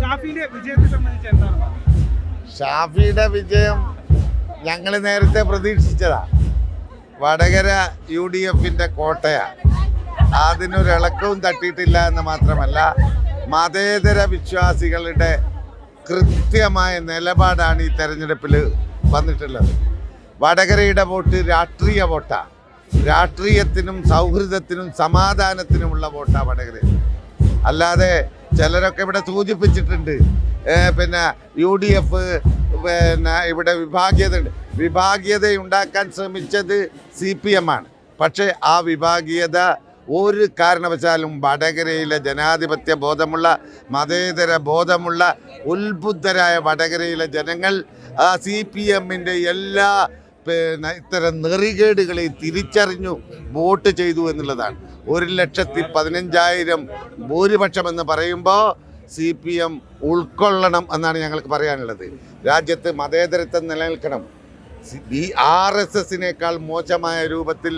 ഷാഫിന്റെ വിജയത്തെ സംബന്ധിച്ച് എന്താണ്? ഷാഫിയുടെ വിജയം ഞങ്ങൾ നേരത്തെ പ്രതീക്ഷിച്ചതാ. വടകര യു ഡി എഫിന്റെ കോട്ടയാ അതിനൊരിളക്കവും തട്ടിയിട്ടില്ല എന്ന് മാത്രമല്ല മതേതര വിശ്വാസികളുടെ കൃത്യമായ നിലപാടാണ് ഈ തെരഞ്ഞെടുപ്പിൽ വന്നിട്ടുള്ളത്. വടകരയുടെ വോട്ട് രാഷ്ട്രീയ വോട്ടാണ് രാഷ്ട്രീയത്തിനും സൗഹൃദത്തിനും സമാധാനത്തിനുമുള്ള വോട്ടാണ് വടകര അല്ലാതെ ചിലരൊക്കെ ഇവിടെ സൂചിപ്പിച്ചിട്ടുണ്ട്. പിന്നെ യു ഡി എഫ് പിന്നെ ഇവിടെ വിഭാഗീയത വിഭാഗീയത ഉണ്ടാക്കാൻ ശ്രമിച്ചത് സി പി എം ആണ്. പക്ഷേ ആ വിഭാഗീയത ഒരു കാരണവശാലും വടകരയിലെ ജനാധിപത്യ ബോധമുള്ള മതേതര ബോധമുള്ള ഉത്ബുദ്ധരായ വടകരയിലെ ജനങ്ങൾ ആ സി പി എമ്മിന്റെ എല്ലാ പിന്നെ ഇത്തരം നെറികേടുകളെ തിരിച്ചറിഞ്ഞു വോട്ട് ചെയ്തു എന്നുള്ളതാണ്. ഒരു ലക്ഷത്തി പതിനഞ്ചായിരം ഭൂരിപക്ഷം എന്ന് പറയുമ്പോൾ സി പി എം ഉൾക്കൊള്ളണം എന്നാണ് ഞങ്ങൾക്ക് പറയാനുള്ളത്. രാജ്യത്ത് മതേതരത്വം നിലനിൽക്കണം. ബി ആർ എസ് എസിനേക്കാൾ മോശമായ രൂപത്തിൽ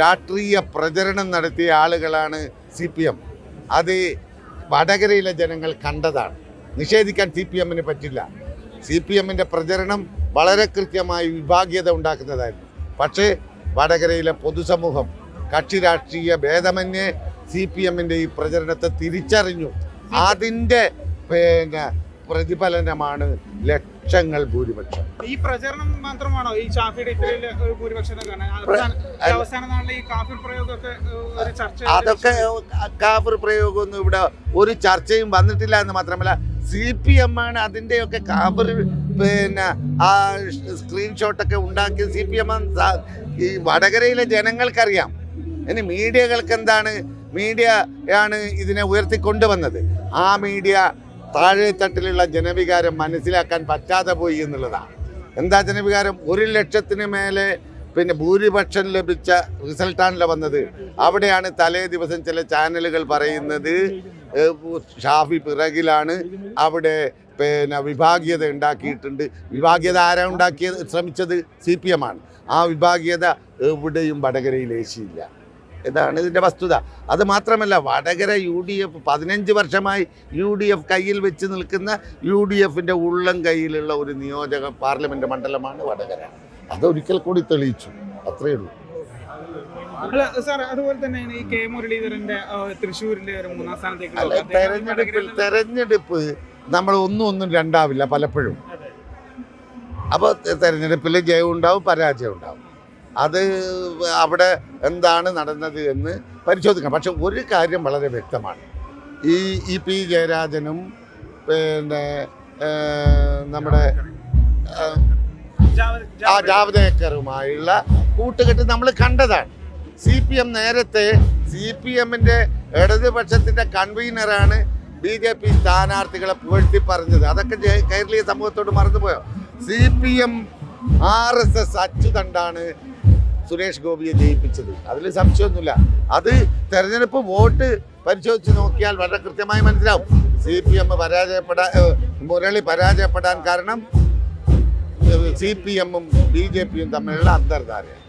രാഷ്ട്രീയ പ്രചരണം നടത്തിയ ആളുകളാണ് സി പി എം അത് വടകരയിലെ ജനങ്ങൾ കണ്ടതാണ്. നിഷേധിക്കാൻ സി പി എമ്മിന് പറ്റില്ല. സി പി എമ്മിന്റെ പ്രചരണം വളരെ കൃത്യമായി വിഭാഗീയത ഉണ്ടാക്കുന്നതായിരുന്നു. പക്ഷേ വടകരയിലെ പൊതുസമൂഹം കക്ഷി രാഷ്ട്രീയ ഭേദമന്യേ സി പി എമ്മിന്റെ ഈ പ്രചരണത്തെ തിരിച്ചറിഞ്ഞു. അതിന്റെ പിന്നെ പ്രതിഫലനമാണ് ലക്ഷങ്ങൾ ഭൂരിപക്ഷം. ഈ പ്രചരണം മാത്രമാണോ ഈ ഷാഫിയുടെ ഭൂരിപക്ഷം അതൊക്കെ കാഫർ പ്രയോഗമൊന്നും ഇവിടെ ഒരു ചർച്ചയും വന്നിട്ടില്ല എന്ന് മാത്രമല്ല സി പി എം ആണ് അതിന്റെയൊക്കെ കാബർ പിന്നെ ആ സ്ക്രീൻഷോട്ടൊക്കെ ഉണ്ടാക്കി സി പി എം ഈ വടകരയിലെ ജനങ്ങൾക്കറിയാം. ഇനി മീഡിയകൾക്ക് എന്താണ് മീഡിയ ആണ് ഇതിനെ ഉയർത്തിക്കൊണ്ടുവന്നത്. ആ മീഡിയ താഴെത്തട്ടിലുള്ള ജനവികാരം മനസ്സിലാക്കാൻ പറ്റാതെ പോയി എന്നുള്ളതാണ്. എന്താ ജനവികാരം? ഒരു ലക്ഷത്തിന് മേലെ പിന്നെ ഭൂരിപക്ഷം ലഭിച്ച റിസൾട്ടാണല്ലോ വന്നത്. അവിടെയാണ് തലേ ദിവസം ചില ചാനലുകൾ പറയുന്നത് ഷാഫി പിറകിലാണ് അവിടെ പിന്നെ വിഭാഗീയത ഉണ്ടാക്കിയിട്ടുണ്ട്. വിഭാഗീയത ആരാ ഉണ്ടാക്കിയത്? ശ്രമിച്ചത് സി പി എം ആണ്. ആ വിഭാഗീയത എവിടെയും വടകരയിൽ ഏശിയില്ല. ഇതാണ് ഇതിന്റെ വസ്തുത. അത് മാത്രമല്ല വടകര യു ഡി എഫ് പതിനഞ്ച് വർഷമായി യു ഡി എഫ് കയ്യിൽ വെച്ച് നിൽക്കുന്ന യു ഡി എഫിന്റെ ഉള്ളം കയ്യിലുള്ള ഒരു നിയോജക പാർലമെന്റ് മണ്ഡലമാണ് വടകര. അതൊരിക്കൽ കൂടി തെളിയിച്ചു. അത്രയേ ഉള്ളൂ. അല്ല സാർ അതുപോലെ തന്നെ ഈ കെ മുരളീധരന്റെ ഏഹ്, തൃശ്ശൂരിന്റെ ഒരു മൂന്നാം സ്ഥാനത്തേക്ക് തെരഞ്ഞെടുപ്പിൽ തെരഞ്ഞെടുപ്പ് നമ്മൾ ഒന്നും ഒന്നും രണ്ടാവില്ല പലപ്പോഴും. അപ്പോൾ തെരഞ്ഞെടുപ്പിൽ ജയം ഉണ്ടാവും പരാജയം ഉണ്ടാവും. അത് അവിടെ എന്താണ് നടന്നത് എന്ന് പരിശോധിക്കാം. പക്ഷെ ഒരു കാര്യം വളരെ വ്യക്തമാണ്. ഈ ഇ പി ജയരാജനും പിന്നെ നമ്മുടെ ആ ജാവ- ജാവദേക്കറുമായുള്ള കൂട്ടുകെട്ട് നമ്മൾ കണ്ടതാണ്. സി പി എം നേരത്തെ സി പി എമ്മിന്റെ ഇടതുപക്ഷത്തിന്റെ കൺവീനറാണ് ബി ജെ പി സ്ഥാനാർത്ഥികളെ പുകഴ്ത്തി പറഞ്ഞത്. അതൊക്കെ കേരളീയ സമൂഹത്തോട് മറന്നുപോയോ? C P M R S S അച്ചുതണ്ടാണ് Suresh ഗോപിയെ ജയിപ്പിച്ചത്. അതിൽ സംശയമൊന്നുമില്ല. അത് തെരഞ്ഞെടുപ്പ് വോട്ട് പരിശോധിച്ച് നോക്കിയാൽ വളരെ കൃത്യമായി മനസ്സിലാവും. സി പി എം പരാജയപ്പെടാൻ മുരളി പരാജയപ്പെടാൻ കാരണം സി പി എമ്മും ബി ജെ പിയും തമ്മിലുള്ള അന്തർധാരയാണ്.